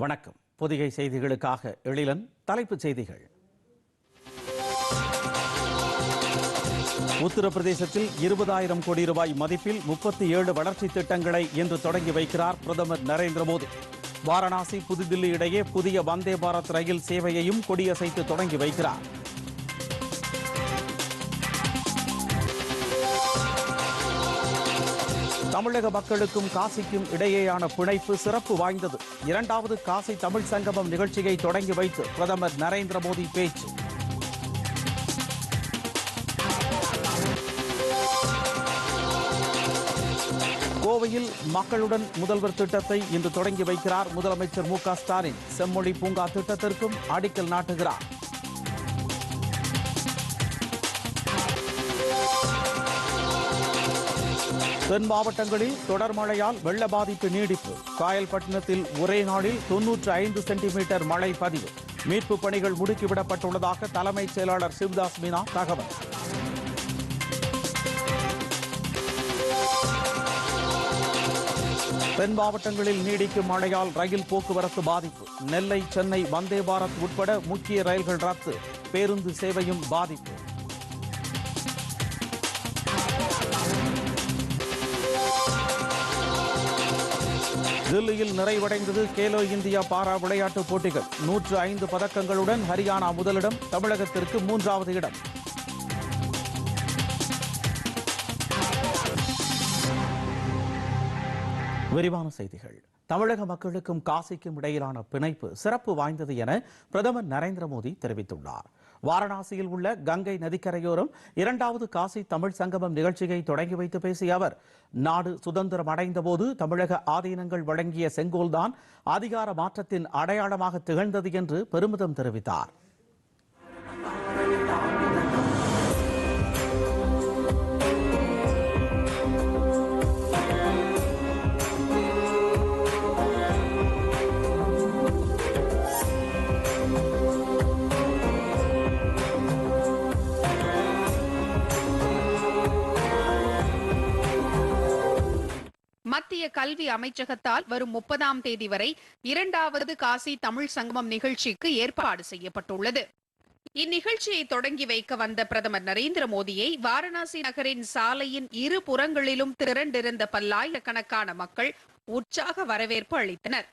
வணக்கம். பொதிகை செய்திகளுக்காக எழிலன் தலைப்புச் செய்திகள். உத்தரப்பிரதேசத்தில் இருபதாயிரம் கோடி ரூபாய் மதிப்பில் முப்பத்தி ஏழு வளர்ச்சி திட்டங்களை இன்று தொடங்கி வைக்கிறார் பிரதமர் நரேந்திர மோடி. வாரணாசி புதுதில்லி இடையே புதிய வந்தே பாரத் ரயில் சேவையையும் கொடியசைத்து தொடங்கி வைக்கிறார். தமிழக மக்களுக்கும் காசிக்கும் இடையேயான பிணைப்பு சிறப்பு வாய்ந்தது. இரண்டாவது காசி தமிழ் சங்கமம் நிகழ்ச்சியை தொடங்கி வைத்து பிரதமர் நரேந்திர மோடி பேச்சு. கோவையில் மக்களுடன் முதல்வர் திட்டத்தை இன்று தொடங்கி வைக்கிறார் முதலமைச்சர் மு க ஸ்டாலின். செம்மொழி பூங்கா திட்டத்திற்கும் அடிக்கல் நாட்டுகிறார். தென் மாவட்டங்களில் தொடர் மழையால் வெள்ள பாதிப்பு நீடிப்பு. காயல்பட்டினத்தில் ஒரே நாளில் தொன்னூற்று ஐந்து சென்டிமீட்டர் மழை பதிவு. மீட்பு பணிகள் முடுக்கிவிடப்பட்டுள்ளதாக தலைமைச் செயலாளர் சிவ்தாஸ் மீனா தகவல். தென் மாவட்டங்களில் நீடிக்கும் மழையால் ரயில் போக்குவரத்து பாதிப்பு. நெல்லை சென்னை வந்தே பாரத் உட்பட முக்கிய ரயில்கள் ரத்து. பேருந்து சேவையும் பாதிப்பு. தில்லியில் நிறைவடைந்தது கேலோ இந்தியா பாரா விளையாட்டுப் போட்டிகள். நூற்று ஐந்து பதக்கங்களுடன் ஹரியானா முதலிடம் தமிழகத்திற்கு மூன்றாவது இடம். விரிவான செய்திகள். தமிழக மக்களுக்கும் காசிக்கும் இடையிலான பிணைப்பு சிறப்பு வாய்ந்தது என பிரதமர் நரேந்திர மோடி தெரிவித்துள்ளார். வாரணாசியில் உள்ள கங்கை நதிக்கரையோரம் இரண்டாவது காசி தமிழ் சங்கமம் நிகழ்ச்சியை தொடங்கி வைத்து பேசிய அவர் நாடு சுதந்திரம் அடைந்த போது தமிழக ஆதீனங்கள் வழங்கிய செங்கோல்தான் அதிகார மாற்றத்தின் அடையாளமாக திகழ்ந்தது என்று பெருமிதம் தெரிவித்தார். மத்திய கல்வி அமைச்சகத்தால் வரும் முப்பதாம் தேதி வரை இரண்டாவது காசி தமிழ் சங்கமம் நிகழ்ச்சிக்கு ஏற்பாடு செய்யப்பட்டுள்ளது. இந்நிகழ்ச்சியை தொடங்கி வைக்க வந்த பிரதமர் நரேந்திர மோடியை வாரணாசி நகரின் சாலையின் இரு புறங்களிலும் திரண்டிருந்த பல்லாயிரக்கணக்கான மக்கள் உற்சாக வரவேற்பு அளித்தனர்.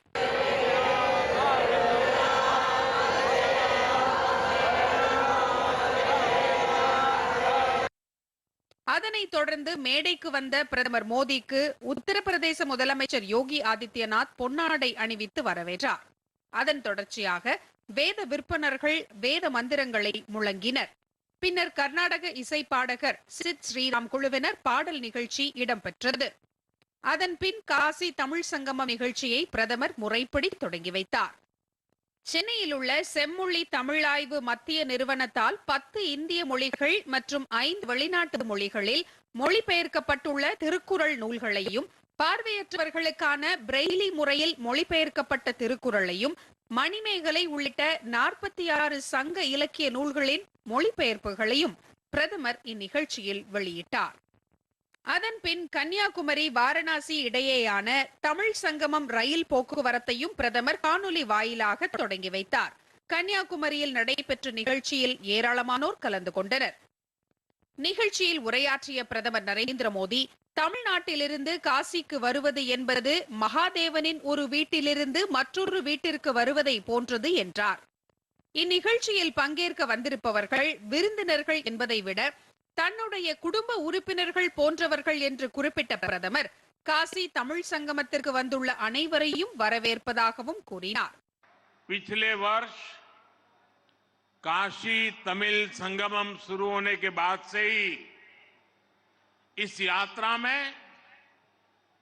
அதனைத் தொடர்ந்து மேடைக்கு வந்த பிரதமர் மோடிக்கு உத்தரப்பிரதேச முதலமைச்சர் யோகி ஆதித்யநாத் பொன்னாடை அணிவித்து வரவேற்றார். அதன் தொடர்ச்சியாக வேத விற்பனர்கள் வேத மந்திரங்களை முழங்கினர். பின்னர் கர்நாடக இசை பாடகர் சித் ஸ்ரீராம் குழுவினர் பாடல் நிகழ்ச்சி இடம்பெற்றது. அதன் பின் காசி தமிழ் சங்கமம் நிகழ்ச்சியை பிரதமர் முறைப்படி தொடங்கி வைத்தார். சென்னையில் உள்ள செம்மொழி தமிழாய்வு மத்திய நிறுவனத்தால் பத்து இந்திய மொழிகள் மற்றும் ஐந்து வெளிநாட்டு மொழிகளில் மொழிபெயர்க்கப்பட்டுள்ள திருக்குறள் நூல்களையும் பார்வையற்றவர்களுக்கான பிரெய்லி முறையில் மொழிபெயர்க்கப்பட்ட திருக்குறளையும் மணிமேகலை உள்ளிட்ட நாற்பத்தி ஆறு சங்க இலக்கிய நூல்களின் மொழிபெயர்ப்புகளையும் பிரதமர் இந்நிகழ்ச்சியில் வெளியிட்டார். அதன் பின் கன்னியாகுமரி வாரணாசி இடையேயான தமிழ் சங்கமம் ரயில் போக்குவரத்தையும் பிரதமர் காணொலி வாயிலாக தொடங்கி வைத்தார். கன்னியாகுமரியில் நடைபெற்ற நிகழ்ச்சியில் ஏராளமானோர் கலந்து கொண்டனர். நிகழ்ச்சியில் உரையாற்றிய பிரதமர் நரேந்திர மோடி தமிழ்நாட்டிலிருந்து காசிக்கு வருவது என்பது மகாதேவனின் ஒரு வீட்டிலிருந்து மற்றொரு வீட்டிற்கு வருவதை போன்றது என்றார். இந்நிகழ்ச்சியில் பங்கேற்க வந்திருப்பவர்கள் விருந்தினர்கள் என்பதை விட தன்னுடைய குடும்ப உறுப்பினர்கள் போன்றவர்கள் என்று குறிப்பிட்ட பிரதமர் காசி தமிழ் சங்கமத்திற்கு வந்துள்ள அனைவரையும் வரவேற்பதாகவும் கூறினார் पिछले वर्ष काशी तमिल संगमम शुरू होने के बाद से ही इस यात्रा में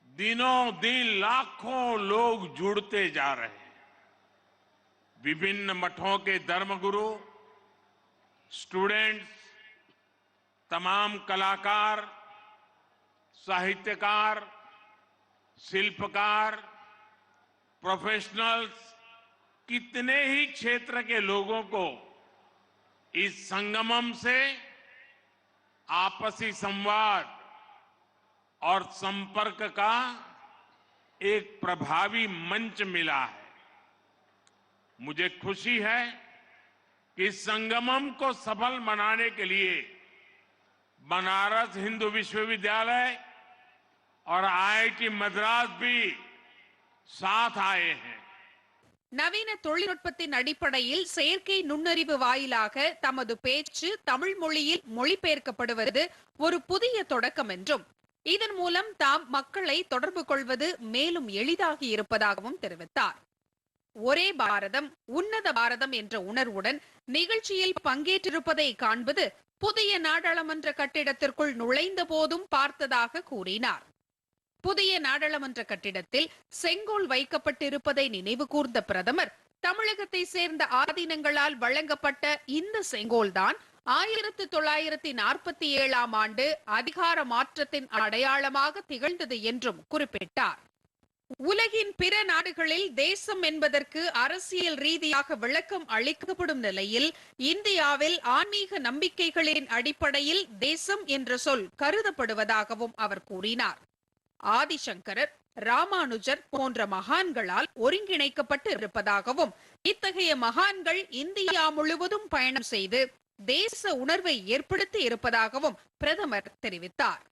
दिनों दिन लाखों लोग जुड़ते जा रहे हैं विभिन्न मठों के धर्मगुरु स्टूडेंट्स तमाम कलाकार, साहित्यकार, शिल्पकार प्रोफेशनल्स कितने ही क्षेत्र के लोगों को इस संगमम से आपसी संवाद और संपर्क का एक प्रभावी मंच मिला है। मुझे खुशी है कि संगमम को सफल बनाने के लिए बनारस हिंदू विश्वविद्यालय और आईआईटी मद्रास भी साथ आए हैं நவீன தொழில்நுட்பத்தின் அடிப்படையில் செயற்கை நுண்ணறிவு வாயிலாக தமது பேச்சு தமிழ் மொழியில் மொழிபெயர்க்கப்படுவது ஒரு புதிய தொடக்கம் என்றும் இதன் மூலம் தாம் மக்களை தொடர்பு கொள்வது மேலும் எளிதாகி இருப்பதாகவும் தெரிவித்தார் ஒரே பாரதம் உன்னத பாரதம் என்ற உணர்வுடன் நிகழ்ச்சியில் பங்கேற்றிருப்பதை காண்பது புதிய நாடாளுமன்ற கட்டிடத்திற்குள் நுழைந்த போதும் பார்த்ததாக கூறினார். புதிய நாடாளுமன்ற கட்டிடத்தில் செங்கோல் வைக்கப்பட்டிருப்பதை நினைவு கூர்ந்த பிரதமர் தமிழகத்தை சேர்ந்த ஆதீனங்களால் வழங்கப்பட்ட இந்த செங்கோல்தான் ஆயிரத்து தொள்ளாயிரத்தி நாற்பத்தி ஏழாம் ஆண்டு அதிகார மாற்றத்தின் அடையாளமாக திகழ்ந்தது என்றும் குறிப்பிட்டார். உலகின் பிற நாடுகளில் தேசம் என்பதற்கு அரசியல் ரீதியாக விளக்கம் அளிக்கப்படும் நிலையில் இந்தியாவில் ஆன்மீக நம்பிக்கைகளின் அடிப்படையில் தேசம் என்ற சொல் கருதப்படுவதாகவும் அவர் கூறினார். ஆதிசங்கரர் ராமானுஜர் போன்ற மகான்களால் ஒருங்கிணைக்கப்பட்டு இருப்பதாகவும் இத்தகைய மகான்கள் இந்தியா முழுவதும் பயணம் செய்து தேச உணர்வை ஏற்படுத்தி இருப்பதாகவும் பிரதமர் தெரிவித்தார்.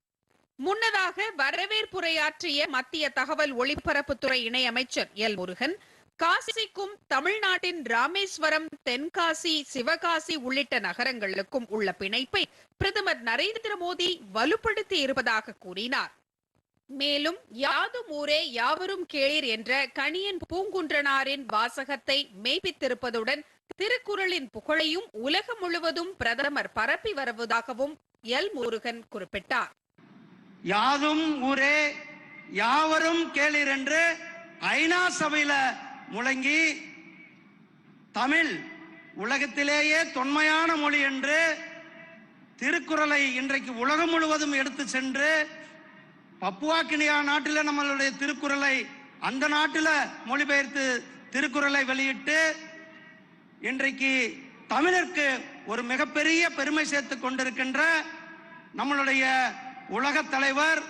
முன்னதாக வரவேற்புரையாற்றிய மத்திய தகவல் ஒளிபரப்புத்துறை இணையமைச்சர் எல் முருகன் காசிக்கும் தமிழ்நாட்டின் ராமேஸ்வரம் தென்காசி சிவகாசி உள்ளிட்ட நகரங்களுக்கும் உள்ள பிணைப்பை பிரதமர் நரேந்திர மோடி வலுப்படுத்தி இருப்பதாக கூறினார். மேலும் யாதும் ஊரே யாவரும் கேளீர் என்ற கணியன் பூங்குன்றனாரின் வாசகத்தை மெய்ப்பித்திருப்பதுடன் திருக்குறளின் புகழையும் உலகம் முழுவதும் பிரதமர் பரப்பி வருவதாகவும் எல் முருகன் குறிப்பிட்டார். யாதும் ஊரே யாவரும் கேளீர் என்று ஐநா சபையில முழங்கி தமிழ் உலகத்திலேயே தொன்மையான மொழி என்று திருக்குறளை இன்றைக்கு உலகம் முழுவதும் எடுத்து சென்று பப்புவாக்கினியா நாட்டில் நம்மளுடைய திருக்குறளை அந்த நாட்டில் மொழிபெயர்த்து திருக்குறளை வெளியிட்டு இன்றைக்கு தமிழருக்கு ஒரு மிகப்பெரிய பெருமை சேர்த்து கொண்டிருக்கின்ற நம்மளுடைய உலகத் தலைவர்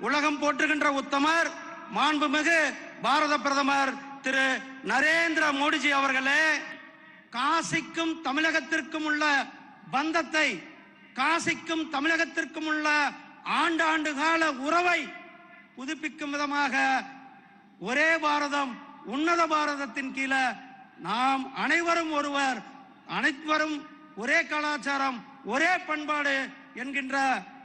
உலகம் போற்றுகின்ற உத்தமர் மாண்புமிகு பாரத பிரதமர் திரு நரேந்திர மோடிஜி அவர்களே காசிக்கும் தமிழகத்திற்கும் உள்ள பந்தத்தை காசிக்கும் தமிழகத்திற்கும் உள்ள ஆண்டாண்டு கால உறவை புதுப்பிக்கும் விதமாக ஒரே பாரதம் உன்னத பாரதத்தின் கீழே நாம் அனைவரும் ஒருவர் அனைவரும் ஒரே கலாச்சாரம் ஒரே பண்பாடு என்கின்ற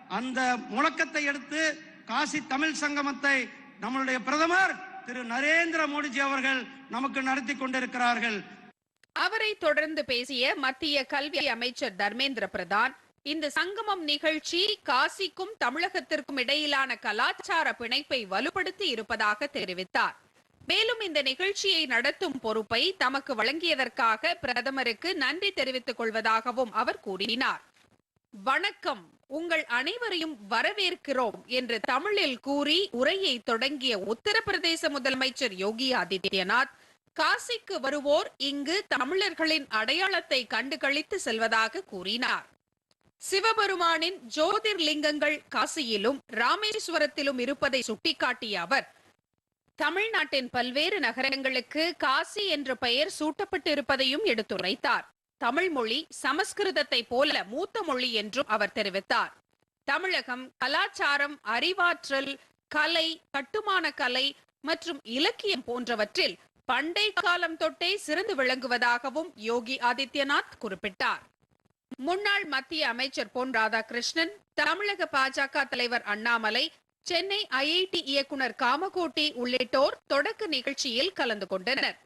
அந்த முழக்கத்தை எடுத்து காசி தமிழ் சங்கமத்தை நம்மளுடைய பிரதமர் திரு நரேந்திர மோடிஜி அவர்கள் நமக்கு நடத்தி கொண்டிருக்கிறார்கள். அவரை தொடர்ந்து பேசிய மத்திய கல்வி அமைச்சர் தர்மேந்திர பிரதான் இந்த சங்கமம் நிகழ்ச்சி காசிக்கும் தமிழகத்திற்கும் இடையிலான கலாச்சார பிணைப்பை வலுப்படுத்தி இருப்பதாக தெரிவித்தார். மேலும் இந்த நிகழ்ச்சியை நடத்தும் பொறுப்பை தமக்கு வழங்கியதற்காக பிரதமருக்கு நன்றி தெரிவித்துக் கொள்வதாகவும் அவர் கூறினார். வணக்கம். உங்கள் அனைவரையும் வரவேற்கிறோம் என்று தமிழில் கூறி உரையை தொடங்கிய உத்தரப்பிரதேச முதலமைச்சர் யோகி ஆதித்யநாத் காசிக்கு வருவோர் இங்கு தமிழர்களின் அடையாளத்தை கண்டுகளித்து செல்வதாக கூறினார். சிவபெருமானின் ஜோதிர்லிங்கங்கள் காசியிலும் ராமேஸ்வரத்திலும் இருப்பதை சுட்டிக்காட்டிய அவர் தமிழ்நாட்டின் பல்வேறு நகரங்களுக்கு காசி என்ற பெயர் சூட்டப்பட்டிருப்பதையும் எடுத்துரைத்தார். தமிழ் மொழி சமஸ்கிருதத்தை போல மூத்த மொழி என்றும் அவர் தெரிவித்தார். தமிழகம் கலாச்சாரம் அறிவாற்றல் கலை கட்டுமான கலை மற்றும் இலக்கியம் போன்றவற்றில் பண்டை காலம் தொட்டே சிறந்து விளங்குவதாகவும் யோகி ஆதித்யநாத் குறிப்பிட்டார். முன்னாள் மத்திய அமைச்சர் பொன் ராதாகிருஷ்ணன் தமிழக பாஜக தலைவர் அண்ணாமலை சென்னை ஐஐடி இயக்குனர் காமகோட்டி உள்ளிட்டோர் தொடக்க நிகழ்ச்சியில் கலந்து கொண்டனர்.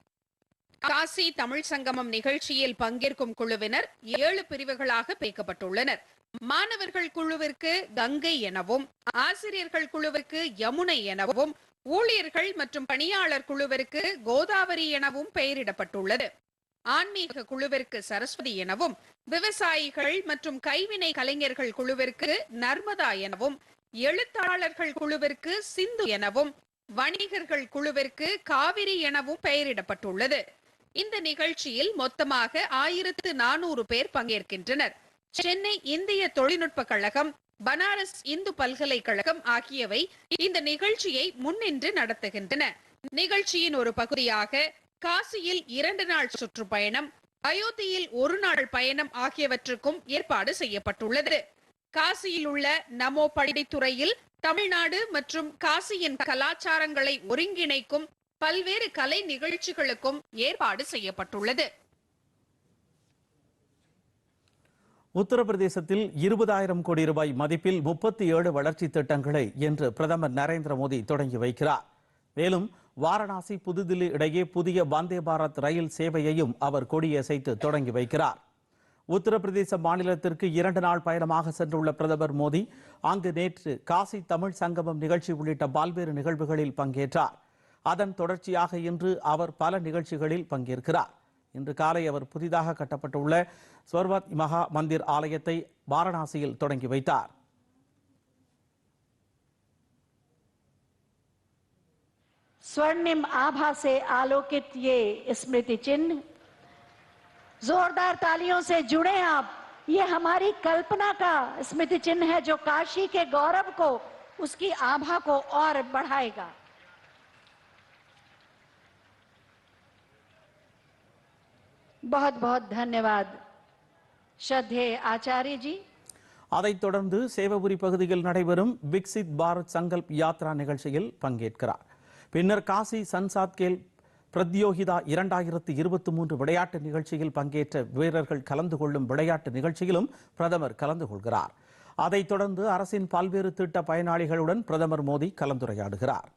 காசி தமிழ் சங்கமம் நிகழ்ச்சியில் பங்கேற்கும் குழுவினர் ஏழு பிரிவுகளாக பிரிக்கப்பட்டுள்ளனர். மாணவர்கள் குழுவிற்கு கங்கை எனவும் ஆசிரியர்கள் குழுவிற்கு யமுனை எனவும் ஊழியர்கள் மற்றும் பணியாளர் குழுவிற்கு கோதாவரி எனவும் பெயரிடப்பட்டுள்ளது. ஆன்மீக குழுவிற்கு சரஸ்வதி எனவும் விவசாயிகள் மற்றும் கைவினை கலைஞர்கள் குழுவிற்கு நர்மதா எனவும் எழுத்தாளர்கள் குழுவிற்கு சிந்து எனவும் வணிகர்கள் குழுவிற்கு காவிரி எனவும் பெயரிடப்பட்டுள்ளது. இந்த நிகழ்ச்சியில் மொத்தமாக ஆயிரத்து நானூறு பேர் பங்கேற்கின்றனர். சென்னை இந்திய தொழில்நுட்ப கழகம் பனாரஸ் இந்து பல்கலைக்கழகம் ஆகியவை இந்த நிகழ்ச்சியை முன்னின்று நடத்துகின்றன. நிகழ்ச்சியின் ஒரு பகுதியாக காசியில் இரண்டு நாள் சுற்றுப்பயணம் அயோத்தியில் ஒரு நாள் பயணம் ஆகியவற்றுக்கும் ஏற்பாடு செய்யப்பட்டுள்ளது. காசியில் உள்ள நமோ படித்துறையில் தமிழ்நாடு மற்றும் காசியின் கலாச்சாரங்களை ஒருங்கிணைக்கும் பல்வேறு கலை நிகழ்ச்சிகளுக்கும் ஏற்பாடு செய்யப்பட்டுள்ளது. உத்தரப்பிரதேசத்தில் இருபதாயிரம் கோடி ரூபாய் மதிப்பில் முப்பத்தி ஏழு வளர்ச்சி திட்டங்களை இன்று பிரதமர் நரேந்திர மோடி தொடங்கி வைக்கிறார். மேலும் வாரணாசி புதுதில்லி இடையே புதிய வந்தே பாரத் ரயில் சேவையையும் அவர் கொடியசைத்து தொடங்கி வைக்கிறார். உத்தரப்பிரதேச மாநிலத்திற்கு இரண்டு நாள் பயணமாக சென்றுள்ள பிரதமர் மோடி அங்கு நேற்று காசி தமிழ் சங்கமம் நிகழ்ச்சி உள்ளிட்ட பல்வேறு நிகழ்வுகளில் பங்கேற்றார். அதன் தொடர்ச்சியாக இன்று அவர் பல நிகழ்ச்சிகளில் பங்கேற்கிறார் இன்று காலை அவர் புதிதாக கட்டப்பட்டுள்ள ஸ்வர்வத் மகா மந்திர் ஆலயத்தை வாரணாசியில் தொடங்கி வைத்தார் स्वर्णिम आभा से आलोकित ये स्मृति चिन्ह जोरदार तालियों से जुड़े आप ये हमारी कल्पना का स्मृति चिन्ह है जो काशी के गौरव को उसकी आभा को और बढ़ाएगा बहुत बहुत धन्यवाद श्रद्धेय आचार्य जी அதைத் தொடர்ந்து சேவபுரி பகுதியில் நடைபெறும் விக்சித் பாரத் சங்கல்ப் யாத்ரா நிகழ்ச்சியில் பங்கேற்கிறார் பின்னர் காசி சன்சாத் கேல் பிரத்யோகிதா இரண்டாயிரத்து இருபத்தி மூன்று விளையாட்டு நிகழ்ச்சியில் பங்கேற்ற வீரர்கள் கலந்து கொள்ளும் விளையாட்டு நிகழ்ச்சியிலும் பிரதமர் கலந்து கொள்கிறார் அதைத் தொடர்ந்து அரசின் பல்வேறு திட்ட பயனாளிகளுடன் பிரதமர் மோடி கலந்துரையாடுகிறார்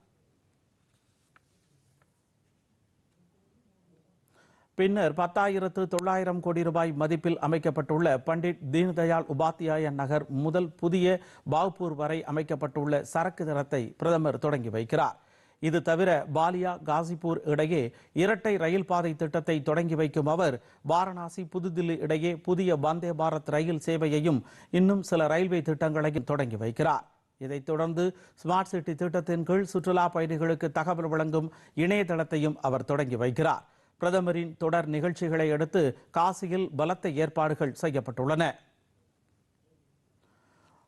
பின்னர் பத்தாயிரத்து தொள்ளாயிரம் கோடி ரூபாய் மதிப்பில் அமைக்கப்பட்டுள்ள பண்டிட் தீன்தயாள் உபாத்தியாய நகர் முதல் புதிய பாவ்பூர் வரை அமைக்கப்பட்டுள்ள சரக்கு தரத்தை பிரதமர் தொடங்கி வைக்கிறார். இது தவிர பாலியா காசிப்பூர் இடையே இரட்டை ரயில் பாதை திட்டத்தை தொடங்கி வைக்கும் அவர் வாரணாசி புதுதில்லி இடையே புதிய வந்தே பாரத் ரயில் சேவையையும் இன்னும் சில ரயில்வே திட்டங்களையும் தொடங்கி வைக்கிறார். இதைத் தொடர்ந்து ஸ்மார்ட் சிட்டி திட்டத்தின் கீழ் சுற்றுலா பயணிகளுக்கு தகவல் வழங்கும் இணையதளத்தையும் அவர் தொடங்கி வைக்கிறார். பிரதமரின் தொடர் நிகழ்ச்சிகளை அடுத்து காசியில் பலத்த ஏற்பாடுகள் செய்யப்பட்டுள்ளன.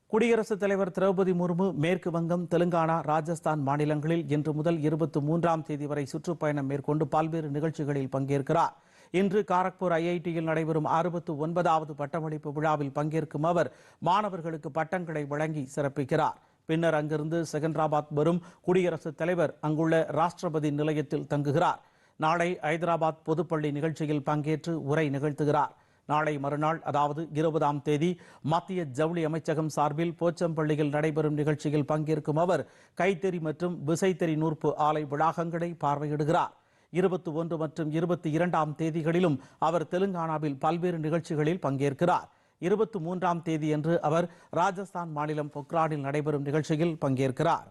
குடியரசுத் தலைவர் திரௌபதி முர்மு மேற்கு வங்கம் தெலுங்கானா ராஜஸ்தான் மாநிலங்களில் இன்று முதல் இருபத்தி மூன்றாம் தேதி வரை சுற்றுப்பயணம் மேற்கொண்டு பல்வேறு நிகழ்ச்சிகளில் பங்கேற்கிறார். இன்று காரக்பூர் ஐஐடியில் நடைபெறும் அறுபத்து ஒன்பதாவது பட்டமளிப்பு விழாவில் பங்கேற்கும் அவர் மாணவர்களுக்கு பட்டங்களை வழங்கி சிறப்பிக்கிறார். பின்னர் அங்கிருந்து செகந்திராபாத் வரும் குடியரசுத் தலைவர் அங்குள்ள ராஷ்டிரபதி நிலையத்தில் தங்குகிறார். நாளை ஐதராபாத் பொதுப்பள்ளி நிகழ்ச்சியில் பங்கேற்று உரை நிகழ்த்துகிறார். நாளை மறுநாள் அதாவது இருபதாம் தேதி மத்திய ஜவுளி அமைச்சகம் சார்பில் போச்சம்பள்ளியில் நடைபெறும் நிகழ்ச்சியில் பங்கேற்கும் அவர் கைத்தறி மற்றும் விசைத்தறி நூற்பு ஆலை வளாகங்களை பார்வையிடுகிறார். இருபத்தி ஒன்று மற்றும் இருபத்தி இரண்டாம் தேதிகளிலும் அவர் தெலுங்கானாவில் பல்வேறு நிகழ்ச்சிகளில் பங்கேற்கிறார். இருபத்தி மூன்றாம் தேதியன்று அவர் ராஜஸ்தான் மாநிலம் பொக்ரானில் நடைபெறும் நிகழ்ச்சியில் பங்கேற்கிறார்.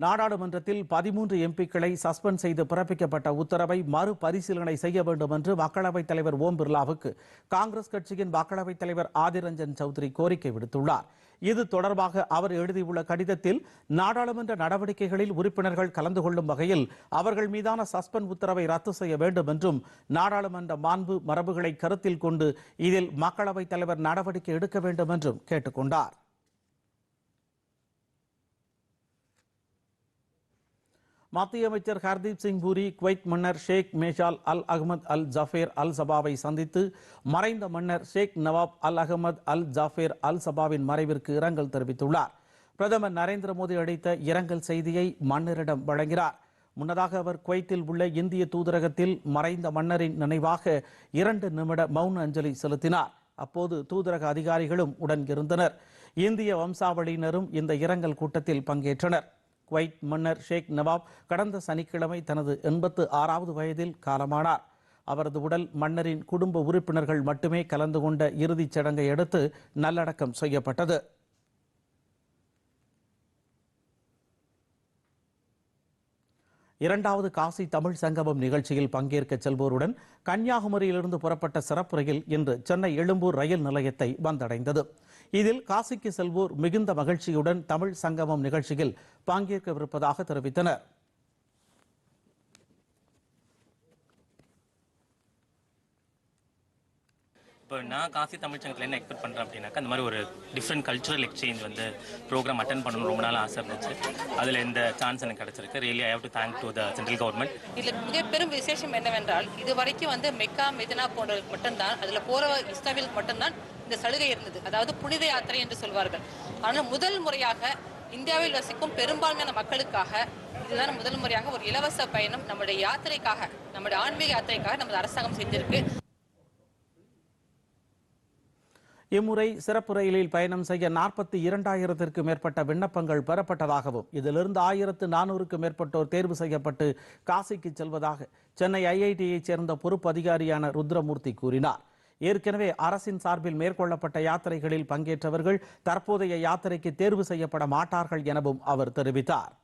நாடாளுமன்றத்தில் பதிமூன்று எம்பிக்களை சஸ்பெண்ட் செய்து பிறப்பிக்கப்பட்ட உத்தரவை மறுபரிசீலனை செய்ய வேண்டும் என்று மக்களவைத் தலைவர் ஓம் பிர்லாவுக்கு காங்கிரஸ் கட்சியின் மக்களவைத் தலைவர் ஆதிர் ரஞ்சன் சௌத்ரி கோரிக்கை விடுத்துள்ளார். இது தொடர்பாக அவர் எழுதியுள்ள கடிதத்தில் நாடாளுமன்ற நடவடிக்கைகளில் உறுப்பினர்கள் கலந்து கொள்ளும் வகையில் அவர்கள் மீதான சஸ்பெண்ட் உத்தரவை ரத்து செய்ய வேண்டும் என்றும் நாடாளுமன்ற மாண்பு மரபுகளை கருத்தில் கொண்டு இதில் மக்களவைத் தலைவர் நடவடிக்கை எடுக்க வேண்டும் என்றும் கேட்டுக்கொண்டார். மத்திய அமைச்சர் ஹர்தீப் சிங் பூரி குவைத் மன்னர் ஷேக் மேஷால் அல் அகமது அல் ஜஃபேர் அல் சபாவை சந்தித்து மறைந்த மன்னர் ஷேக் நவாப் அல் அகமது அல் ஜாஃபேர் அல் சபாவின் மறைவிற்கு இரங்கல் தெரிவித்துள்ளார். பிரதமர் நரேந்திர மோடி அளித்த இரங்கல் செய்தியை மன்னரிடம் வழங்கினார். முன்னதாக அவர் குவைத்தில் உள்ள இந்திய தூதரகத்தில் மறைந்த மன்னரின் நினைவாக இரண்டு நிமிட மௌன அஞ்சலி செலுத்தினார். அப்போது தூதரக அதிகாரிகளும் உடன் இருந்தனர். இந்திய வம்சாவளியினரும் இந்த இரங்கல் கூட்டத்தில் பங்கேற்றனர். குவைத் மன்னர் ஷேக் நவாப் கடந்த சனிக்கிழமை தனது எண்பத்து ஆறாவது வயதில் காலமானார். அவரது உடல் மன்னரின் குடும்ப உறுப்பினர்கள் மட்டுமே கலந்து கொண்ட இறுதிச் சடங்கை அடுத்து நல்லடக்கம் செய்யப்பட்டது. இரண்டாவது காசி தமிழ் சங்கமம் நிகழ்ச்சியில் பங்கேற்க செல்வோருடன் கன்னியாகுமரியிலிருந்து புறப்பட்ட சிறப்பு ரயில் இன்று சென்னை எழும்பூர் ரயில் நிலையத்தை வந்தடைந்தது. இதில் காசிக்கு செல்வோர் மிகுந்த மகிழ்ச்சியுடன் தமிழ் சங்கமம் நிகழ்ச்சியில் பங்கேற்கவிருப்பதாக தெரிவித்தனா் இப்போ நான் காசி தமிழ் சங்கத்தில் என்ன எக்ஸ்பெக்ட் பண்ணுறேன் அப்படின்னாக்கா அந்த மாதிரி ஒரு டிஃப்ரெண்ட் கல்ச்சுரல் எக்ஸ்சேஞ்ச் வந்து ப்ரோக்ராம் அட்டன் பண்ணணும் ரொம்ப நாள் ஆசை இருந்துச்சு. அதில் இந்த சான்ஸ் எனக்கு கிடச்சிருக்கு. Really I have to thank to the central government இதில் மிக பெரும் விசேஷம் என்னவென்றால் இது வரைக்கும் வந்து மெக்கா மெதினா போன்றவர்களுக்கு மட்டும்தான் அதில் போகிற இஸ்லாமியர்களுக்கு மட்டும்தான் இந்த சலுகை இருந்தது. அதாவது புனித யாத்திரை என்று சொல்வார்கள். ஆனால் முதல் முறையாக இந்தியாவில் வசிக்கும் பெரும்பான்மையான மக்களுக்காக இதுதான் முதல் முறையாக ஒரு இலவச பயணம் நம்முடைய யாத்திரைக்காக நம்முடைய ஆன்மீக யாத்திரைக்காக நமது அரசாங்கம் செஞ்சிருக்கு. இம்முறை சிறப்பு ரயிலில் பயணம் செய்ய நாற்பத்தி இரண்டாயிரத்திற்கு மேற்பட்ட விண்ணப்பங்கள் பெறப்பட்டதாகவும் இதிலிருந்து ஆயிரத்து நானூறுக்கு மேற்பட்டோர் தேர்வு செய்யப்பட்டு காசிக்கு செல்வதாக சென்னை ஐஐடியைச் சேர்ந்த பொறுப்பு அதிகாரியான ருத்ரமூர்த்தி கூறினார் ஏற்கனவே அரசின் சார்பில் மேற்கொள்ளப்பட்ட யாத்திரைகளில் பங்கேற்றவர்கள் தற்போதைய யாத்திரைக்கு தேர்வு செய்யப்பட மாட்டார்கள் எனவும் அவர் தெரிவித்தார்.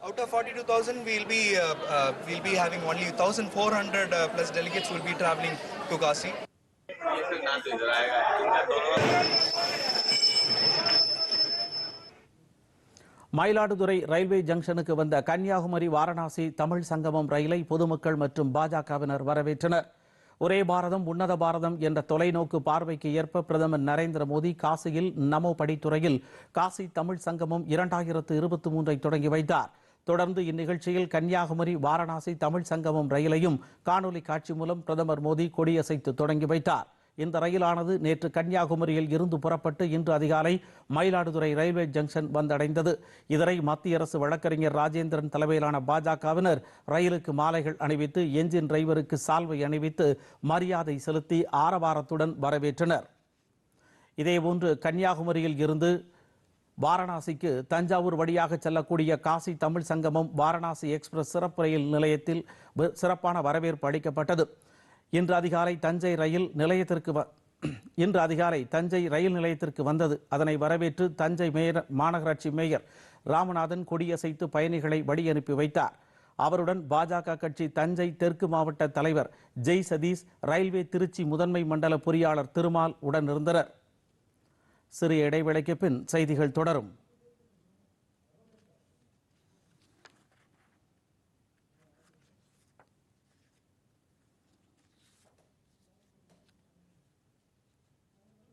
Out of 42,000, we'll be uh, uh, we'll be having only 1,400 uh, plus delegates will be traveling to Kasi. Mayiladuthurai railway ஜங்ஷனுக்கு வந்த கன்னியாகுமரி வாரணாசி தமிழ் சங்கமம் ரயிலை பொதுமக்கள் மற்றும் பாஜகவினர் வரவேற்றனர். ஒரே பாரதம் உன்னத பாரதம் என்ற தொலைநோக்கு பார்வைக்கு ஏற்ப பிரதமர் நரேந்திர மோடி காசியில் நமோ படித்துறையில் காசி தமிழ் சங்கமம் இரண்டாயிரத்து இருபத்தி மூன்றை தொடங்கி வைத்தார். தொடர்ந்து இந்நிகழ்ச்சியில் கன்னியாகுமரி வாரணாசி தமிழ் சங்கமம் ரயிலையும் காணொலி காட்சி மூலம் பிரதமர் மோடி கொடியசைத்து தொடங்கி வைத்தார். இந்த ரயிலானது நேற்று கன்னியாகுமரியில் இருந்து புறப்பட்டு இன்று அதிகாலை மயிலாடுதுறை ரயில்வே ஜங்ஷன் வந்தடைந்தது. இதனை மத்திய அரசு வழக்கறிஞர் ராஜேந்திரன் தலைமையிலான பாஜகவினர் ரயிலுக்கு மாலைகள் அணிவித்து எஞ்சின் டிரைவருக்கு சால்வை அணிவித்து மரியாதை செலுத்தி ஆரவாரத்துடன் வரவேற்றனர். இதேபோன்று கன்னியாகுமரியில் இருந்து வாரணாசிக்கு தஞ்சாவூர் வழியாக செல்லக்கூடிய காசி தமிழ் சங்கமம் வாரணாசி எக்ஸ்பிரஸ் சிறப்பு ரயில் நிலையத்தில் வ- சிறப்பான வரவேற்பு அளிக்கப்பட்டது. இன்று அதிகாலை தஞ்சை ரயில் நிலையத்திற்கு வ- இன்று அதிகாலை தஞ்சை ரயில் நிலையத்திற்கு வந்தது. அதனை வரவேற்று தஞ்சை மேயர் மாநகராட்சி மேயர் ராமநாதன் கொடியசைத்து பயணிகளை வழி அனுப்பி வைத்தார். அவருடன் பாஜக கட்சி தஞ்சை தெற்கு மாவட்ட தலைவர் ஜெய் சதீஷ் ரயில்வே திருச்சி முதன்மை மண்டல பொறியாளர் திருமால் உடன் இருந்தனர் சிறிய இடைவெளிக்கு பின் செய்திகள் தொடரும்.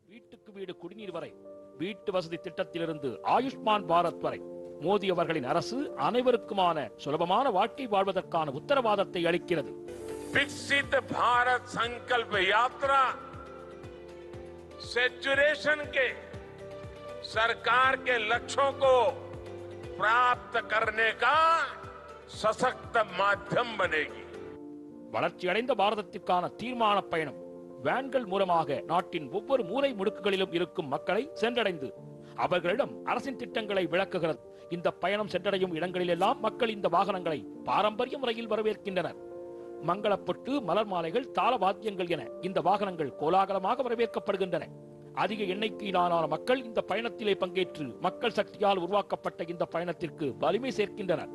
வீட்டுக்கு வீடு குடிநீர் வரை வீட்டு வசதி திட்டத்திலிருந்து ஆயுஷ்மான் பாரத் வரை மோடி அவர்களின் அரசு அனைவருக்குமான சுலபமான வாழ்க்கை வாழ்வதற்கான உத்தரவாதத்தை அளிக்கிறது. பாரத் சங்கல்ப யாத்ரா सेचुरेशन के सरकार के लक्ष्यों को प्राप्त करने का सशक्त माध्यम बनेगी வளர்ச்சியடைந்த பாரதத்திற்கான தீர்மான பயணம் வேன்கள் மூலமாக நாட்டின் ஒவ்வொரு மூலை முடுக்குகளிலும் இருக்கும் மக்களை சென்றடைந்து அவர்களிடம் அரசின் திட்டங்களை விளக்குகிறது இந்த பயணம் சென்றடையும் இடங்களிலெல்லாம் மக்கள் இந்த வாகனங்களை பாரம்பரிய முறையில் வரவேற்கின்றனர் மங்களப்பொட்டு மலர் மாலைகள் தாள வாத்தியங்கள் என இந்த வாகனங்கள் கோலாகலமாக வரவேற்கப்படுகின்றன. அதிக எண்ணிக்கையிலான மக்கள் இந்த பயணத்திலே பங்கேற்று மக்கள் சக்தியால் உருவாக்கப்பட்ட இந்த பயணத்திற்கு வலிமை சேர்க்கின்றனர்.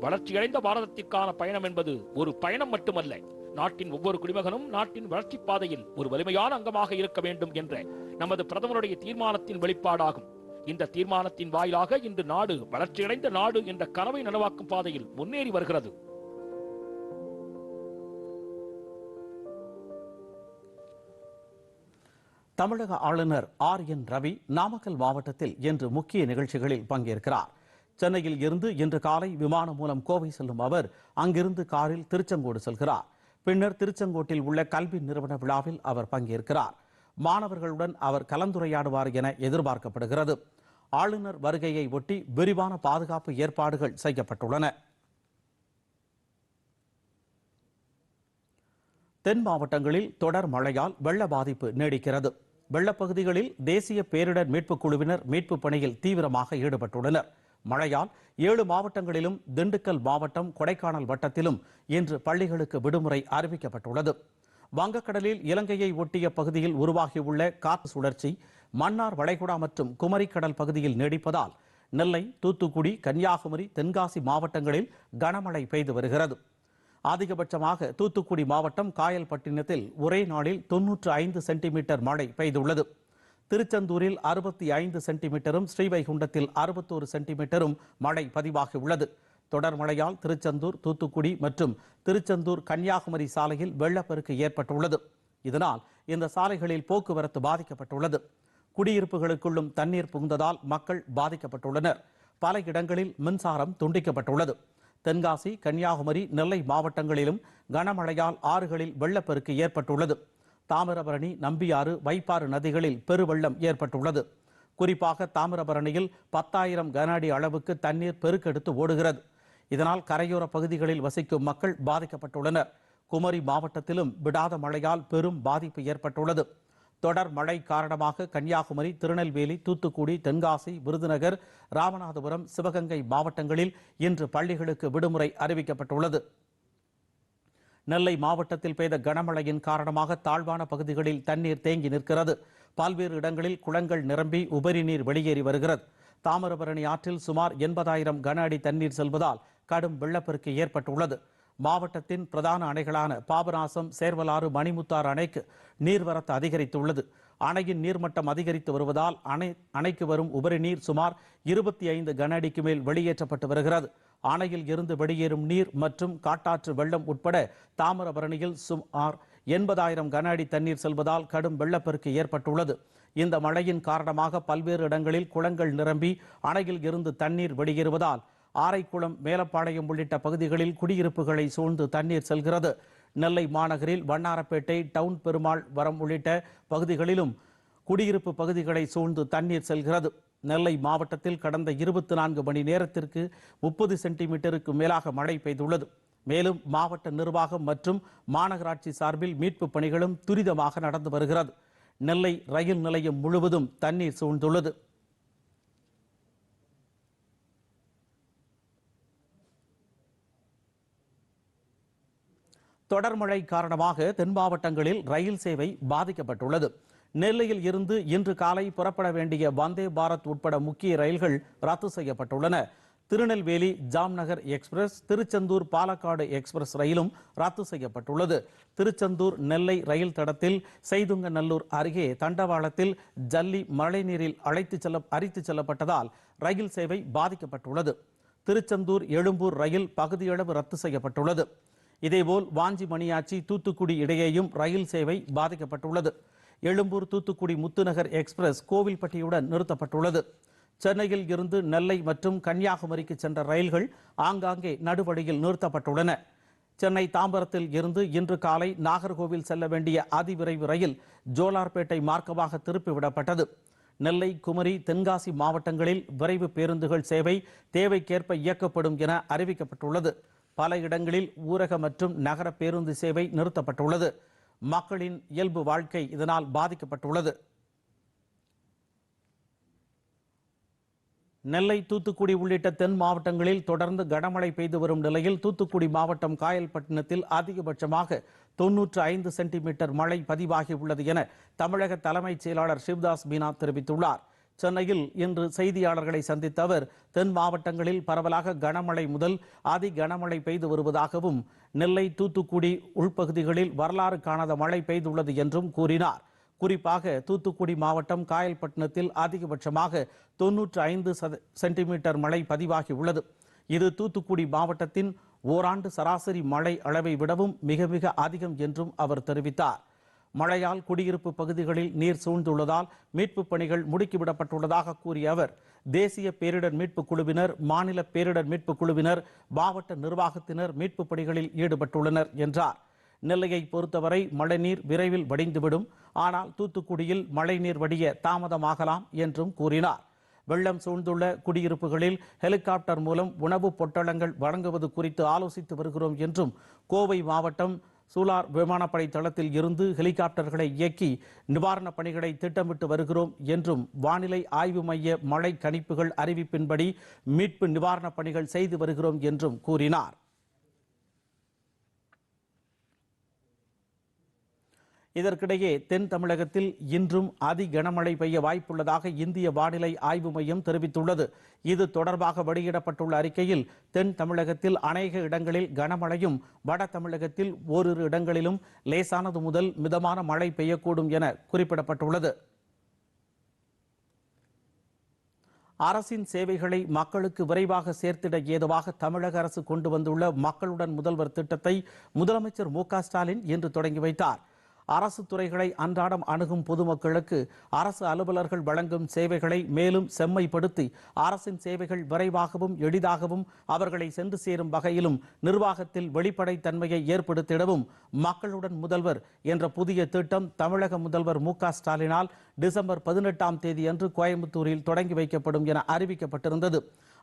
வளர்ச்சியடைந்த பாரதத்திற்கான பயணம் என்பது ஒரு பயணம் மட்டுமல்ல நாட்டின் ஒவ்வொரு குடிமகனும் நாட்டின் வளர்ச்சி பாதையில் ஒரு வலிமையான அங்கமாக இருக்க வேண்டும் என்ற நமது பிரதமருடைய தீர்மானத்தின் வெளிப்பாடாகும். இந்த தீர்மானத்தின் வாயிலாக இன்று நாடு வளர்ச்சியடைந்த நாடு என்ற கனவை நனவாக்கும் பாதையில் முன்னேறி வருகிறது. தமிழக ஆளுநர் ஆர் என் ரவி நாமக்கல் மாவட்டத்தில் இன்று முக்கிய நிகழ்ச்சிகளில் பங்கேற்கிறார். சென்னையில் இருந்து இன்று காலை விமானம் மூலம் கோவை செல்லும் அவர் அங்கிருந்து காரில் திருச்செங்கோடு செல்கிறார். பின்னர் திருச்செங்கோட்டில் உள்ள கல்வி நிறுவன விழாவில் அவர் பங்கேற்கிறார். மாணவர்களுடன் அவர் கலந்துரையாடுவார் என எதிர்பார்க்கப்படுகிறது. ஆளுநர் வருகையை ஒட்டி விரிவான பாதுகாப்பு ஏற்பாடுகள் செய்யப்பட்டுள்ளன. தென் மாவட்டங்களில் தொடர் மழையால் வெள்ள பாதிப்பு நீடிக்கிறது. வெள்ளப்பகுதிகளில் தேசிய பேரிடர் மீட்புக் குழுவினர் மீட்புப் பணியில் தீவிரமாக ஈடுபட்டுள்ளனர். மழையால் ஏழு மாவட்டங்களிலும் திண்டுக்கல் மாவட்டம் கொடைக்கானல் வட்டத்திலும் இன்று பள்ளிகளுக்கு விடுமுறை அறிவிக்கப்பட்டுள்ளது. வங்கக்கடலில் இலங்கையை ஒட்டிய பகுதியில் உருவாகியுள்ள காற்று சுழற்சி மன்னார் வளைகுடா மற்றும் குமரிக்கடல் பகுதியில் நீடிப்பதால் நெல்லை தூத்துக்குடி கன்னியாகுமரி தென்காசி மாவட்டங்களில் கனமழை பெய்து வருகிறது. அதிகபட்சமாக தூத்துக்குடி மாவட்டம் காயல்பட்டினத்தில் ஒரே நாளில் தொன்னூற்று ஐந்து சென்டிமீட்டர் மழை பெய்துள்ளது. திருச்செந்தூரில் அறுபத்தி ஐந்து சென்டிமீட்டரும் ஸ்ரீவைகுண்டத்தில் அறுபத்தோரு சென்டிமீட்டரும் மழை பதிவாகியுள்ளது. தொடர் மழையால் திருச்செந்தூர் தூத்துக்குடி மற்றும் திருச்செந்தூர் கன்னியாகுமரி சாலையில் வெள்ளப்பெருக்கு ஏற்பட்டுள்ளது. இதனால் இந்த சாலைகளில் போக்குவரத்து பாதிக்கப்பட்டுள்ளது. குடியிருப்புகளுக்குள்ளும் தண்ணீர் புகுந்ததால் மக்கள் பாதிக்கப்பட்டுள்ளனர். பல இடங்களில் மின்சாரம் துண்டிக்கப்பட்டுள்ளது. தென்காசி கன்னியாகுமரி நெல்லை மாவட்டங்களிலும் கனமழையால் ஆறுகளில் வெள்ளப்பெருக்கு ஏற்பட்டுள்ளது. தாமிரபரணி நம்பியாறு வைப்பாறு நதிகளில் பெருவெள்ளம் ஏற்பட்டுள்ளது. குறிப்பாக தாமிரபரணியில் பத்தாயிரம் கன அடி அளவுக்கு தண்ணீர் பெருக்கெடுத்து ஓடுகிறது. இதனால் கரையோர பகுதிகளில் வசிக்கும் மக்கள் பாதிக்கப்பட்டுள்ளனர். குமரி மாவட்டத்திலும் விடாத மழையால் பெரும் பாதிப்பு ஏற்பட்டுள்ளது. தொடர் மழை காரணமாக கன்னியாகுமரி திருநெல்வேலி தூத்துக்குடி தென்காசி விருதுநகர் ராமநாதபுரம் சிவகங்கை மாவட்டங்களில் இன்று பள்ளிகளுக்கு விடுமுறை அறிவிக்கப்பட்டுள்ளது. நெல்லை மாவட்டத்தில் பெய்த கனமழையின் காரணமாக தாழ்வான பகுதிகளில் தண்ணீர் தேங்கி நிற்கிறது. பல்வேறு இடங்களில் குளங்கள் நிரம்பி உபரி நீர் வெளியேறி வருகிறது. தாமிரபரணி ஆற்றில் சுமார் எண்பதாயிரம் கன அடி தண்ணீர் செல்வதால் கடும் வெள்ளப்பெருக்கு ஏற்பட்டுள்ளது. மாவட்டத்தின் பிரதான அணைகளான பாபநாசம் சேர்வலாறு மணிமுத்தாறு அணைக்கு நீர்வரத்து அதிகரித்துள்ளது. அணையின் நீர்மட்டம் அதிகரித்து வருவதால் அணை அணைக்கு வரும் உபரி நீர் சுமார் இருபத்தி ஐந்து கன அடிக்கு மேல் வெளியேற்றப்பட்டு வருகிறது. அணையில் இருந்து வெளியேறும் நீர் மற்றும் காட்டாற்று வெள்ளம் உட்பட தாமிரபரணியில் சுமார் எண்பதாயிரம் கன அடி தண்ணீர் செல்வதால் கடும் வெள்ளப்பெருக்கு ஏற்பட்டுள்ளது. இந்த மழையின் காரணமாக பல்வேறு இடங்களில் குளங்கள் நிரம்பி அணையில் இருந்து தண்ணீர் வெளியேறுவதால் ஆரைக்குளம் மேலப்பாளையம் உள்ளிட்ட பகுதிகளில் குடியிருப்புகளை சூழ்ந்து தண்ணீர் செல்கிறது. நெல்லை மாநகரில் வண்ணாரப்பேட்டை டவுன் பெருமாள் வரம் உள்ளிட்ட பகுதிகளிலும் குடியிருப்பு பகுதிகளை சூழ்ந்து தண்ணீர் செல்கிறது. நெல்லை மாவட்டத்தில் கடந்த இருபத்தி நான்கு மணி நேரத்திற்கு முப்பது சென்டிமீட்டருக்கு மேலாக மழை பெய்துள்ளது. மேலும் மாவட்ட நிர்வாகம் மற்றும் மாநகராட்சி சார்பில் மீட்பு பணிகளும் துரிதமாக நடந்து வருகிறது. நெல்லை ரயில் நிலையம் முழுவதும் தண்ணீர் சூழ்ந்துள்ளது. தொடர் மழை காரணமாக தென் மாவட்டங்களில் ரயில் சேவை பாதிக்கப்பட்டுள்ளது. நெல்லையில் இருந்து இன்று காலை புறப்பட வேண்டிய வந்தே பாரத் உட்பட முக்கிய ரயில்கள் ரத்து செய்யப்பட்டுள்ளன. திருநெல்வேலி ஜாம்நகர் எக்ஸ்பிரஸ் திருச்செந்தூர் பாலக்காடு எக்ஸ்பிரஸ் ரயிலும் ரத்து செய்யப்பட்டுள்ளது. திருச்செந்தூர் நெல்லை ரயில் தடத்தில் செய்துங்கநல்லூர் அருகே தண்டவாளத்தில் ஜல்லி மழைநீரில் அழைத்து செல்ல அரித்து செல்லப்பட்டதால் ரயில் சேவை பாதிக்கப்பட்டுள்ளது. திருச்செந்தூர் எழும்பூர் ரயில் பகுதியளவு ரத்து செய்யப்பட்டுள்ளது. இதேபோல் வாஞ்சி மணியாச்சி தூத்துக்குடி இடையேயும் ரயில் சேவை பாதிக்கப்பட்டுள்ளது. எழும்பூர் தூத்துக்குடி முத்துநகர் எக்ஸ்பிரஸ் கோவில்பட்டியுடன் நிறுத்தப்பட்டுள்ளது. சென்னையில் இருந்து நெல்லை மற்றும் கன்னியாகுமரிக்கு சென்ற ரயில்கள் ஆங்காங்கே நடுவழியில் நிறுத்தப்பட்டுள்ளன. சென்னை தாம்பரத்தில் இருந்து இன்று காலை நாகர்கோவில் செல்ல வேண்டிய அதிவிரைவு ரயில் ஜோலார்பேட்டை மார்க்கமாக திருப்பிவிடப்பட்டது. நெல்லை குமரி தென்காசி மாவட்டங்களில் விரைவு பேருந்துகள் சேவை தேவைக்கேற்ப இயக்கப்படும் என அறிவிக்கப்பட்டுள்ளது. பல இடங்களில் ஊரக மற்றும் நகர பேருந்து சேவை நிறுத்தப்பட்டுள்ளது. மக்களின் இயல்பு வாழ்க்கை இதனால் பாதிக்கப்பட்டுள்ளது. நெல்லை தூத்துக்குடி உள்ளிட்ட தென் மாவட்டங்களில் தொடர்ந்து கனமழை பெய்து வரும் நிலையில் தூத்துக்குடி மாவட்டம் காயல்பட்டினத்தில் அதிகபட்சமாக தொன்னூற்று ஐந்து சென்டிமீட்டர் மழை பதிவாகியுள்ளது என தமிழக தலைமைச் செயலாளர் சிவ்தாஸ் மீனா தெரிவித்துள்ளார். சென்னையில் இன்று செய்தியாளர்களை சந்தித்த அவர் தென் மாவட்டங்களில் பரவலாக கனமழை முதல் அதி கனமழை பெய்து வருவதாகவும் நெல்லை தூத்துக்குடி உள்பகுதிகளில் வரலாறு காணாத மழை பெய்துள்ளது என்றும் கூறினார். குறிப்பாக தூத்துக்குடி மாவட்டம் காயல்பட்டினத்தில் அதிகபட்சமாக தொன்னூற்று ஐந்து சென்டிமீட்டர் மழை பதிவாகி உள்ளது இது தூத்துக்குடி மாவட்டத்தின் ஓராண்டு சராசரி மழை அளவை விடவும் மிக மிக அதிகம் என்றும் அவர் தெரிவித்தார். மழையால் குடியிருப்பு பகுதிகளில் நீர் சூழ்ந்துள்ளதால் மீட்புப் பணிகள் முடுக்கிவிடப்பட்டுள்ளதாக கூறிய அவர் தேசிய பேரிடர் மீட்புக் குழுவினர் மாநில பேரிடர் மீட்புக் குழுவினர் மாவட்ட நிர்வாகத்தினர் மீட்புப் பணிகளில் ஈடுபட்டுள்ளனர் என்றார். நெல்லையை பொறுத்தவரை மழைநீர் விரைவில் வடிந்துவிடும். ஆனால் தூத்துக்குடியில் மழைநீர் வடிய தாமதமாகலாம் என்றும் கூறினார். வெள்ளம் சூழ்ந்துள்ள குடியிருப்புகளில் ஹெலிகாப்டர் மூலம் உணவுப் பொட்டலங்கள் வழங்குவது குறித்து ஆலோசித்து வருகிறோம் என்றும் கோவை மாவட்டம் சூலார் விமானப்படை தளத்தில் இருந்து ஹெலிகாப்டர்களை இயக்கி நிவாரணப் பணிகளை திட்டமிட்டு வருகிறோம் என்றும் வானிலை ஆய்வு மைய மழை கணிப்புகள் அறிவிப்பின்படி மீட்பு நிவாரணப் பணிகள் செய்து வருகிறோம் என்றும் கூறினார். இதற்கிடையே தென் தமிழகத்தில் இன்றும் அதி கனமழை பெய்ய வாய்ப்புள்ளதாக இந்திய வானிலை ஆய்வு மையம் தெரிவித்துள்ளது. இது தொடர்பாக வெளியிடப்பட்டுள்ள அறிக்கையில் தென் தமிழகத்தில் அநேக இடங்களில் கனமழையும் வட தமிழகத்தில் ஓரிரு இடங்களிலும் லேசானது முதல் மிதமான மழை பெய்யக்கூடும் என குறிப்பிடப்பட்டுள்ளது. அரசின் சேவைகளை மக்களுக்கு விரைவாக சேர்த்திட ஏதுவாக தமிழக அரசு கொண்டு வந்துள்ள மக்களுடன் முதல்வர் திட்டத்தை முதலமைச்சர் மு ஸ்டாலின் இன்று தொடங்கி வைத்தார். அரசு துறைகளை அன்றாடம் அணுகும் பொதுமக்களுக்கு அரசு அலுவலர்கள் வழங்கும் சேவைகளை மேலும் செம்மைப்படுத்தி அரசின் சேவைகள் விரைவாகவும் எளிதாகவும் அவர்களை சென்று சேரும் வகையிலும் நிர்வாகத்தில் வெளிப்படைத்தன்மையை ஏற்படுத்திடவும் மக்களுடன் முதல்வர் என்ற புதிய திட்டம் தமிழக முதல்வர் மு ஸ்டாலினால் டிசம்பர் பதினெட்டாம் தேதியன்று கோயம்புத்தூரில் தொடங்கி வைக்கப்படும் என அறிவிக்கப்பட்டிருந்தது.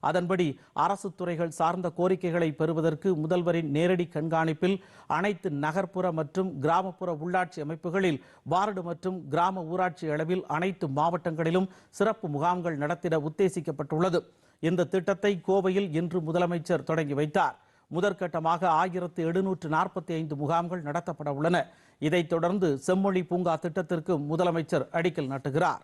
அதன்படி அரசு துறைகள் சார்ந்த கோரிக்கைகளை பெறுவதற்கு முதல்வரின் நேரடி கண்காணிப்பில் அனைத்து நகர்ப்புற மற்றும் கிராமப்புற உள்ளாட்சி அமைப்புகளில் வார்டு மற்றும் கிராம ஊராட்சி அளவில் அனைத்து மாவட்டங்களிலும் சிறப்பு முகாம்கள் நடத்திட உத்தேசிக்கப்பட்டுள்ளது. இந்த திட்டத்தை கோவையில் இன்று முதலமைச்சர் தொடங்கி வைத்தார். முதற்கட்டமாக ஆயிரத்து எழுநூற்று நாற்பத்தி ஐந்து முகாம்கள் நடத்தப்பட உள்ளன. இதைத் தொடர்ந்து செம்மொழி பூங்கா திட்டத்திற்கு முதலமைச்சர் அடிக்கல் நாட்டுகிறார்.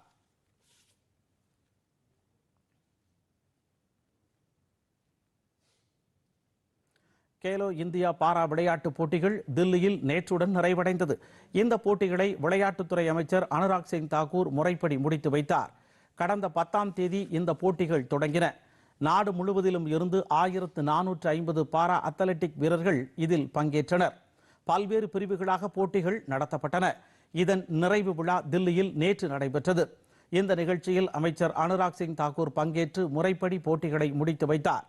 கேலோ இந்தியா பாரா விளையாட்டுப் போட்டிகள் தில்லியில் நேற்றுடன் நிறைவடைந்தது. இந்த போட்டிகளை விளையாட்டுத்துறை அமைச்சர் அனுராக் சிங் தாக்கூர் முறைப்படி முடித்து வைத்தார். கடந்த பத்தாம் தேதி இந்த போட்டிகள் தொடங்கின. நாடு முழுவதிலும் இருந்து ஆயிரத்து நானூற்று ஐம்பது பாரா அத்லெட்டிக் வீரர்கள் இதில் பங்கேற்றனர். பல்வேறு பிரிவுகளாக போட்டிகள் நடத்தப்பட்டன. இதன் நிறைவு விழா தில்லியில் நேற்று நடைபெற்றது. இந்த நிகழ்ச்சியில் அமைச்சர் அனுராக் சிங் தாக்கூர் பங்கேற்று முறைப்படி போட்டிகளை முடித்து வைத்தார்.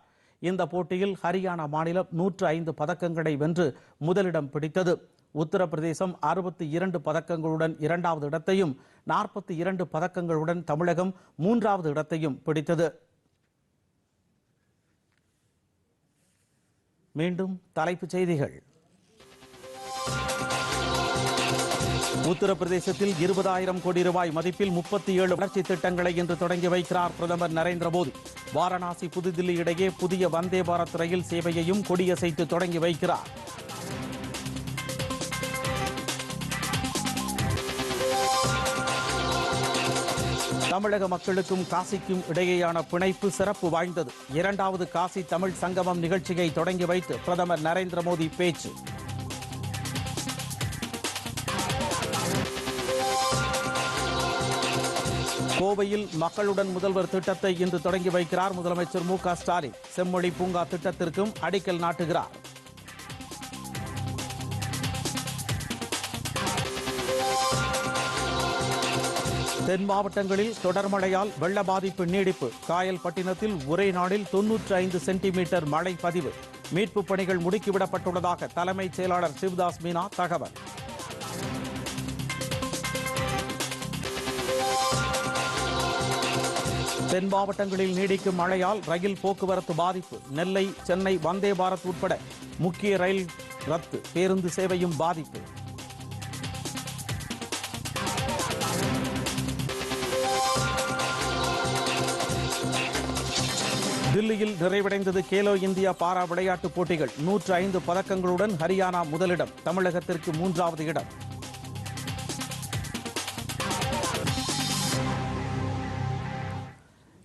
இந்த போட்டியில் ஹரியானா மாநிலம் நூற்று ஐந்து பதக்கங்களை வென்று முதலிடம் பிடித்தது. உத்தரப்பிரதேசம் அறுபத்தி இரண்டு பதக்கங்களுடன் இரண்டாவது இடத்தையும் நாற்பத்தி இரண்டு பதக்கங்களுடன் தமிழகம் மூன்றாவது இடத்தையும் பிடித்தது. மீண்டும் தலைப்புச் செய்திகள். உத்தரப்பிரதேசத்தில் இருபதாயிரம் கோடி ரூபாய் மதிப்பில் முப்பத்தி ஏழு வளர்ச்சி திட்டங்களை இன்று தொடங்கி வைக்கிறார் பிரதமர் நரேந்திர மோடி. வாரணாசி புதுதில்லி இடையே புதிய வந்தே பாரத் ரயில் சேவையையும் கொடியசைத்து தொடங்கி வைக்கிறார். தமிழக மக்களுக்கும் காசிக்கும் இடையேயான பிணைப்பு சிறப்பு வாய்ந்தது. இரண்டாவது காசி தமிழ் சங்கமம் நிகழ்ச்சியை தொடங்கி வைத்து பிரதமர் நரேந்திர மோடி பேச்சு. கோவையில் மக்களுடன் முதல்வர் திட்டத்தை இன்று தொடங்கி வைக்கிறார் முதலமைச்சர் மு ஸ்டாலின். செம்மொழி பூங்கா திட்டத்திற்கும் அடிக்கல் நாட்டுகிறார். தென் மாவட்டங்களில் தொடர் மழையால் வெள்ள பாதிப்பு நீடிப்பு. காயல்பட்டினத்தில் ஒரே நாளில் தொன்னூற்றி ஐந்து சென்டிமீட்டர் மழை பதிவு. மீட்புப் பணிகள் முடுக்கிவிடப்பட்டுள்ளதாக தலைமைச் செயலாளர் சிவதாஸ் மீனா தகவல். தென் மாவட்டங்களில் நீடிக்கும் மழையால் ரயில் போக்குவரத்து பாதிப்பு. நெல்லை சென்னை வந்தே பாரத் உட்பட முக்கிய ரயில் ரத்து பேருந்து சேவையும் பாதிப்பு. தில்லியில் நிறைவடைந்தது கேலோ இந்தியா பாரா விளையாட்டுப் போட்டிகள். நூற்று ஐந்து பதக்கங்களுடன் ஹரியானா முதலிடம் தமிழகத்திற்கு மூன்றாவது இடம்.